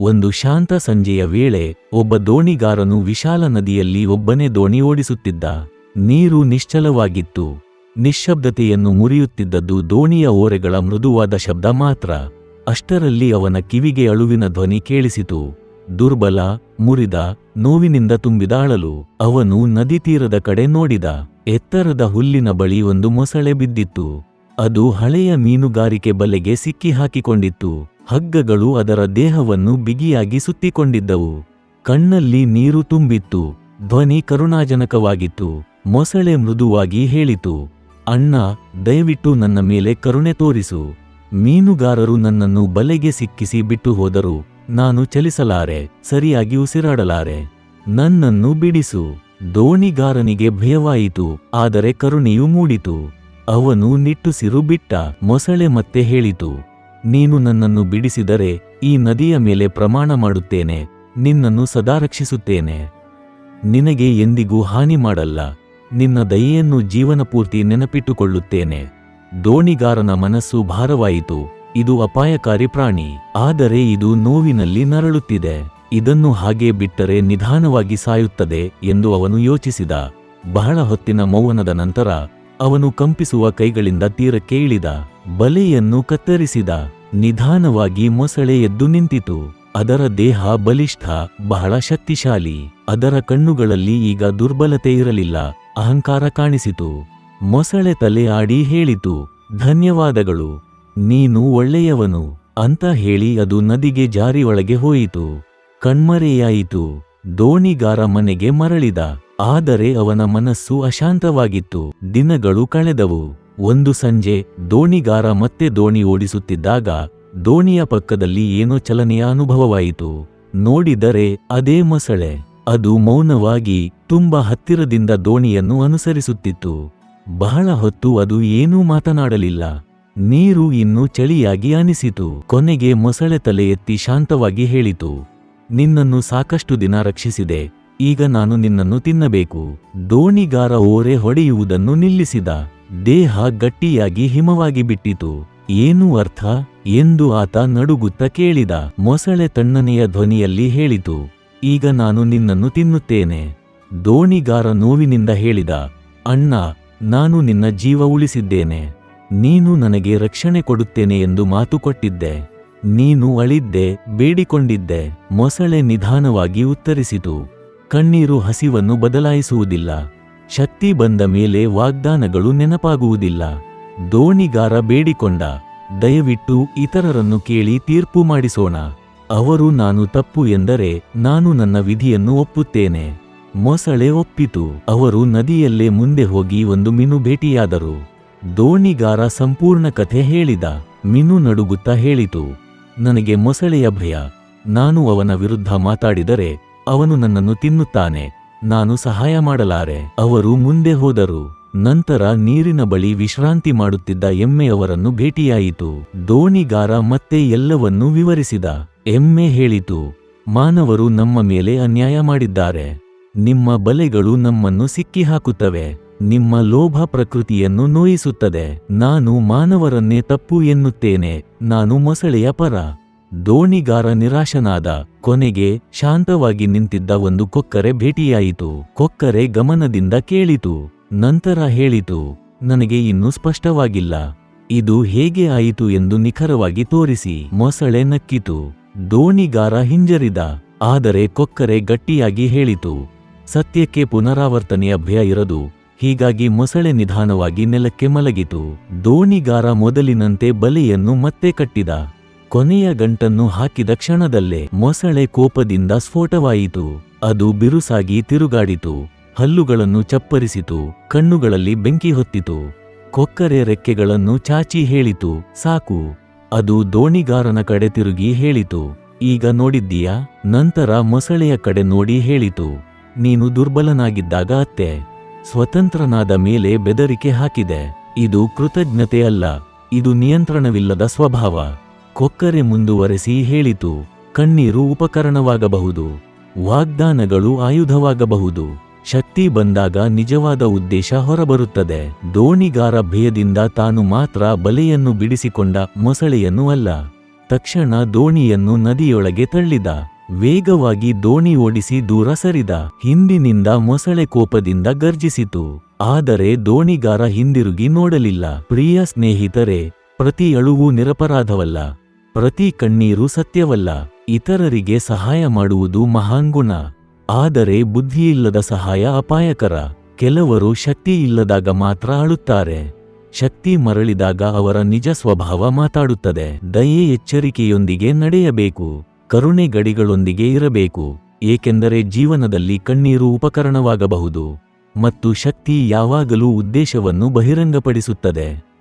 ಒಂದು ಶಾಂತ ಸಂಜೆಯ ವೇಳೆ ಒಬ್ಬ ದೋಣಿಗಾರನು ವಿಶಾಲ ನದಿಯಲ್ಲಿ ಒಬ್ಬನೇ ದೋಣಿ ಓಡಿಸುತ್ತಿದ್ದ. ನೀರು ನಿಶ್ಚಲವಾಗಿತ್ತು. ನಿಶ್ಶಬ್ದತೆಯನ್ನು ಮುರಿಯುತ್ತಿದ್ದದ್ದು ದೋಣಿಯ ಓರೆಗಳ ಮೃದುವಾದ ಶಬ್ದ ಮಾತ್ರ. ಅಷ್ಟರಲ್ಲಿ ಅವನ ಕಿವಿಗೆ ಅಳುವಿನ ಧ್ವನಿ ಕೇಳಿಸಿತು. ದುರ್ಬಲ, ಮುರಿದ, ನೋವಿನಿಂದ ತುಂಬಿದಾಳಲು ಅವನು ನದಿ ತೀರದ ಕಡೆ ನೋಡಿದ. ಎತ್ತರದ ಹುಲ್ಲಿನ ಬಳಿ ಒಂದು ಮೊಸಳೆ ಬಿದ್ದಿತ್ತು. ಅದು ಹಳೆಯ ಮೀನುಗಾರಿಕೆ ಬಲೆಗೆ ಸಿಕ್ಕಿ ಹಾಕಿಕೊಂಡಿತ್ತು ಹಗ್ಗಗಳು ಅದರ ದೇಹವನ್ನು ಬಿಗಿಯಾಗಿ ಸುತ್ತಿಕೊಂಡಿದ್ದವು. ಕಣ್ಣಲ್ಲಿ ನೀರು ತುಂಬಿತ್ತು. ಧ್ವನಿ ಕರುಣಾಜನಕವಾಗಿತ್ತು. ಮೊಸಳೆ ಮೃದುವಾಗಿ ಹೇಳಿತು. ಅಣ್ಣ, ದಯವಿಟ್ಟು ನನ್ನ ಮೇಲೆ ಕರುಣೆ ತೋರಿಸು. ಮೀನುಗಾರರು ನನ್ನನ್ನು ಬಲೆಗೆ ಸಿಕ್ಕಿಸಿ ಬಿಟ್ಟು ಹೋದರು. ನಾನು ಚಲಿಸಲಾರೆ, ಸರಿಯಾಗಿ ಉಸಿರಾಡಲಾರೆ. ನನ್ನನ್ನು ಬಿಡಿಸು. ದೋಣಿಗಾರನಿಗೆ ಭಯವಾಯಿತು. ಆದರೆ ಕರುಣೆಯು ಮೂಡಿತು. ಅವನು ನಿಟ್ಟುಸಿರು ಬಿಟ್ಟ. ಮೊಸಳೆ ಮತ್ತೆ ಹೇಳಿತು. ನೀನು ನನ್ನನ್ನು ಬಿಡಿಸಿದರೆ ಈ ನದಿಯ ಮೇಲೆ ಪ್ರಮಾಣ ಮಾಡುತ್ತೇನೆ, ನಿನ್ನನ್ನು ಸದಾ ರಕ್ಷಿಸುತ್ತೇನೆ ನಿನಗೆ ಎಂದಿಗೂ ಹಾನಿ ಮಾಡಲ್ಲ, ನಿನ್ನ ದಯೆಯನ್ನು ಜೀವನಪೂರ್ತಿ ನೆನಪಿಟ್ಟುಕೊಳ್ಳುತ್ತೇನೆ. ದೋಣಿಗಾರನ ಮನಸ್ಸು ಭಾರವಾಯಿತು, ಇದು ಅಪಾಯಕಾರಿ ಪ್ರಾಣಿ, ಆದರೆ ಇದು ನೋವಿನಲ್ಲಿ ನರಳುತ್ತಿದೆ. ಇದನ್ನು ಹಾಗೆ ಬಿಟ್ಟರೆ ನಿಧಾನವಾಗಿ ಸಾಯುತ್ತದೆ ಎಂದು ಅವನು ಯೋಚಿಸಿದ. ಬಹಳ ಹೊತ್ತಿನ ಮೌನದ ನಂತರ ಅವನು ಕಂಪಿಸುವ ಕೈಗಳಿಂದ ತೀರಕ್ಕೆ ಇಳಿದ, ಬಲೆಯನ್ನು ಕತ್ತರಿಸಿದ. ನಿಧಾನವಾಗಿ ಮೊಸಳೆ ಎದ್ದು ನಿಂತಿತು. ಅದರ ದೇಹ ಬಲಿಷ್ಠ, ಬಹಳ ಶಕ್ತಿಶಾಲಿ. ಅದರ ಕಣ್ಣುಗಳಲ್ಲಿ ಈಗ ದುರ್ಬಲತೆ ಇರಲಿಲ್ಲ. ಅಹಂಕಾರ ಕಾಣಿಸಿತು. ಮೊಸಳೆ ತಲೆ ಆಡಿ ಹೇಳಿತು, ಧನ್ಯವಾದಗಳು. ನೀನು ಒಳ್ಳೆಯವನು. ಅಂತ ಹೇಳಿ ಅದು ನದಿಗೆ ಜಾರಿ ಒಳಗೆ ಹೋಯಿತು. ಕಣ್ಮರೆಯಾಯಿತು. ದೋಣಿಗಾರ ಮನೆಗೆ ಮರಳಿದ. ಆದರೆ ಅವನ ಮನಸ್ಸು ಅಶಾಂತವಾಗಿತ್ತು. ದಿನಗಳು ಕಳೆದವು. ಒಂದು ಸಂಜೆ ದೋಣಿಗಾರ ಮತ್ತೆ ದೋಣಿ ಓಡಿಸುತ್ತಿದ್ದಾಗ ದೋಣಿಯ ಪಕ್ಕದಲ್ಲಿ ಏನೋ ಚಲನೆಯ ಅನುಭವವಾಯಿತು. ನೋಡಿದರೆ ಅದೇ ಮೊಸಳೆ. ಅದು ಮೌನವಾಗಿ ತುಂಬ ಹತ್ತಿರದಿಂದ ದೋಣಿಯನ್ನು ಅನುಸರಿಸುತ್ತಿತ್ತು. ಬಹಳ ಹೊತ್ತು ಅದು ಏನೂ ಮಾತನಾಡಲಿಲ್ಲ. ನೀರು ಇನ್ನೂ ಚಳಿಯಾಗಿ ಅನಿಸಿತು. ಕೊನೆಗೆ ಮೊಸಳೆ ತಲೆ ಎತ್ತಿ ಶಾಂತವಾಗಿ ಹೇಳಿತು. ನಿನ್ನನ್ನು ಸಾಕಷ್ಟು ದಿನ ರಕ್ಷಿಸಿದೆ. ಈಗ ನಾನು ನಿನ್ನನ್ನು ತಿನ್ನಬೇಕು. ದೋಣಿಗಾರ ಓರೆ ಹೊಡೆಯುವುದನ್ನು ನಿಲ್ಲಿಸಿದ. ದೇಹ ಗಟ್ಟಿಯಾಗಿ ಹಿಮವಾಗಿ ಬಿಟ್ಟಿತು. ಏನು ಅರ್ಥ? ಎಂದು ಆತ ನಡುಗುತ್ತ ಕೇಳಿದ. ಮೊಸಳೆ ತಣ್ಣನೆಯ ಧ್ವನಿಯಲ್ಲಿ ಹೇಳಿತು. ಈಗ ನಾನು ನಿನ್ನನ್ನು ತಿನ್ನುತ್ತೇನೆ. ದೋಣಿಗಾರ ನೋವಿನಿಂದ ಹೇಳಿದ. ಅಣ್ಣ, ನಾನು ನಿನ್ನ ಜೀವ ಉಳಿಸಿದ್ದೇನೆ. ನೀನು ನನಗೆ ರಕ್ಷಣೆ ಕೊಡುತ್ತೇನೆ ಎಂದು ಮಾತು ಕೊಟ್ಟಿದ್ದೆ. ನೀನು ಅಳಿದ್ದೆ, ಬೇಡಿಕೊಂಡಿದ್ದೆ. ಮೊಸಳೆ ನಿಧಾನವಾಗಿ ಉತ್ತರಿಸಿತು. ಕಣ್ಣೀರು ಹಸಿವನ್ನು ಬದಲಾಯಿಸುವುದಿಲ್ಲ. ಶಕ್ತಿ ಬಂದ ಮೇಲೆ ವಾಗ್ದಾನಗಳು ನೆನಪಾಗುವುದಿಲ್ಲ. ದೋಣಿಗಾರ ಬೇಡಿಕೊಂಡ, ದಯವಿಟ್ಟು ಇತರರನ್ನು ಕೇಳಿ ತೀರ್ಪು ಮಾಡಿಸೋಣ. ಅವರು, ನಾನು ತಪ್ಪು ಎಂದರೆ ನಾನು ನನ್ನ ವಿಧಿಯನ್ನು ಒಪ್ಪುತ್ತೇನೆ. ಮೊಸಳೆ ಒಪ್ಪಿತು. ಅವರು ನದಿಯಲ್ಲೇ ಮುಂದೆ ಹೋಗಿ ಒಂದು ಮಿನು ಭೇಟಿಯಾದರು. ದೋಣಿಗಾರ ಸಂಪೂರ್ಣ ಕಥೆ ಹೇಳಿದ, ಮಿನು ನಡುಗುತ್ತಾ ಹೇಳಿತು, ನನಗೆ ಮೊಸಳೆಯ ಭಯ. ನಾನು ಅವನ ವಿರುದ್ಧ ಮಾತಾಡಿದರೆ ಅವನು ನನ್ನನ್ನು ತಿನ್ನುತ್ತಾನೆ. ನಾನು ಸಹಾಯ ಮಾಡಲಾರೆ. ಅವರು ಮುಂದೆ ಹೋದರು. ನಂತರ ನೀರಿನ ಬಳಿ ವಿಶ್ರಾಂತಿ ಮಾಡುತ್ತಿದ್ದ ಎಮ್ಮೆಯವರನ್ನು ಭೇಟಿಯಾಯಿತು. ದೋಣಿಗಾರ ಮತ್ತೆ ಎಲ್ಲವನ್ನೂ ವಿವರಿಸಿದ. ಎಮ್ಮೆ ಹೇಳಿತು, ಮಾನವರು ನಮ್ಮ ಮೇಲೆ ಅನ್ಯಾಯ ಮಾಡಿದ್ದಾರೆ. ನಿಮ್ಮ ಬಲೆಗಳು ನಮ್ಮನ್ನು ಸಿಕ್ಕಿಹಾಕುತ್ತವೆ. ನಿಮ್ಮ ಲೋಭ ಪ್ರಕೃತಿಯನ್ನು ನೋಯಿಸುತ್ತದೆ. ನಾನು ಮಾನವರನ್ನೇ ತಪ್ಪು ಎನ್ನುತ್ತೇನೆ. ನಾನು ಮೊಸಳೆಯ ಪರ. ದೋಣಿಗಾರ ನಿರಾಶನಾದ ಕೊನೆಗೆ ಶಾಂತವಾಗಿ ನಿಂತಿದ್ದ ಒಂದು ಕೊಕ್ಕರೆ ಭೇಟಿಯಾಯಿತು. ಕೊಕ್ಕರೆ ಗಮನದಿಂದ ಕೇಳಿತು. ನಂತರ ಹೇಳಿತು, ನನಗೆ ಇನ್ನೂ ಸ್ಪಷ್ಟವಾಗಿಲ್ಲ. ಇದು ಹೇಗೆ ಆಯಿತು ಎಂದು ನಿಖರವಾಗಿ ತೋರಿಸಿ. ಮೊಸಳೆ ನಕ್ಕಿತು. ದೋಣಿಗಾರ ಹಿಂಜರಿದ, ಆದರೆ ಕೊಕ್ಕರೆ ಗಟ್ಟಿಯಾಗಿ ಹೇಳಿತು, ಸತ್ಯಕ್ಕೆ ಪುನರಾವರ್ತನೆಯ ಭಯ ಇರದು. ಹೀಗಾಗಿ ಮೊಸಳೆ ನಿಧಾನವಾಗಿ ನೆಲಕ್ಕೆ ಮಲಗಿತು. ದೋಣಿಗಾರ ಮೊದಲಿನಂತೆ ಬಲೆಯನ್ನು ಮತ್ತೆ ಕಟ್ಟಿದ. ಕೊನೆಯ ಗಂಟನ್ನು ಹಾಕಿದ ಕ್ಷಣದಲ್ಲೇ ಮೊಸಳೆ ಕೋಪದಿಂದ ಸ್ಫೋಟವಾಯಿತು. ಅದು ಬಿರುಸಾಗಿ ತಿರುಗಾಡಿತು. ಹಲ್ಲುಗಳನ್ನು ಚಪ್ಪರಿಸಿತು. ಕಣ್ಣುಗಳಲ್ಲಿ ಬೆಂಕಿ ಹೊತ್ತಿತು. ಕೊಕ್ಕರೆ ರೆಕ್ಕೆಗಳನ್ನು ಚಾಚಿ ಹೇಳಿತು. ಸಾಕು. ಅದು ದೋಣಿಗಾರನ ಕಡೆ ತಿರುಗಿ ಹೇಳಿತು. ಈಗ ನೋಡಿದ್ದೀಯಾ? ನಂತರ ಮೊಸಳೆಯ ಕಡೆ ನೋಡಿ ಹೇಳಿತು. ನೀನು ದುರ್ಬಲನಾಗಿದ್ದಾಗ ಅತ್ತೆ. ಸ್ವತಂತ್ರನಾದ ಮೇಲೆ ಬೆದರಿಕೆ ಹಾಕಿದೆ. ಇದು ಕೃತಜ್ಞತೆಯಲ್ಲ. ಇದು ನಿಯಂತ್ರಣವಿಲ್ಲದ ಸ್ವಭಾವ. ಕೊಕ್ಕರೆ ಮುಂದುವರೆಸಿ ಹೇಳಿತು, ಕಣ್ಣೀರು ಉಪಕರಣವಾಗಬಹುದು, ವಾಗ್ದಾನಗಳು ಆಯುಧವಾಗಬಹುದು. ಶಕ್ತಿ ಬಂದಾಗ ನಿಜವಾದ ಉದ್ದೇಶ ಹೊರಬರುತ್ತದೆ. ದೋಣಿಗಾರ ಭಯದಿಂದ ತಾನು ಮಾತ್ರ ಬಲೆಯನ್ನು ಬಿಡಿಸಿಕೊಂಡ ಮೊಸಳೆಯನ್ನು ಅಲ್ಲ, ತಕ್ಷಣ ದೋಣಿಯನ್ನು ನದಿಯೊಳಗೆ ತಳ್ಳಿದ, ವೇಗವಾಗಿ ದೋಣಿ ಓಡಿಸಿ ದೂರ ಸರಿದ, ಹಿಂದಿನಿಂದ ಮೊಸಳೆ ಕೋಪದಿಂದ ಗರ್ಜಿಸಿತು. ಆದರೆ ದೋಣಿಗಾರ ಹಿಂದಿರುಗಿ ನೋಡಲಿಲ್ಲ. ಪ್ರಿಯ ಸ್ನೇಹಿತರೆ, ಪ್ರತಿ ಅಳುವು ನಿರಪರಾಧವಲ್ಲ. ಪ್ರತಿ ಕಣ್ಣೀರು ಸತ್ಯವಲ್ಲ, ಇತರರಿಗೆ ಸಹಾಯ ಮಾಡುವುದು ಮಹಾಂಗುಣ ಗುಣ. ಆದರೆ ಬುದ್ಧಿಯಿಲ್ಲದ ಸಹಾಯ ಅಪಾಯಕರ. ಕೆಲವರು ಶಕ್ತಿ ಇಲ್ಲದಾಗ ಮಾತ್ರ ಅಳುತ್ತಾರೆ. ಶಕ್ತಿ ಮರಳಿದಾಗ ಅವರ ನಿಜ ಸ್ವಭಾವ ಮಾತಾಡುತ್ತದೆ. ದಯೆ ಎಚ್ಚರಿಕೆಯೊಂದಿಗೆ ನಡೆಯಬೇಕು. ಕರುಣೆ ಗಡಿಗಳೊಂದಿಗೆ ಇರಬೇಕು. ಏಕೆಂದರೆ ಜೀವನದಲ್ಲಿ ಕಣ್ಣೀರು ಉಪಕರಣವಾಗಬಹುದು. ಮತ್ತು ಶಕ್ತಿ ಯಾವಾಗಲೂ ಉದ್ದೇಶವನ್ನು ಬಹಿರಂಗಪಡಿಸುತ್ತದೆ.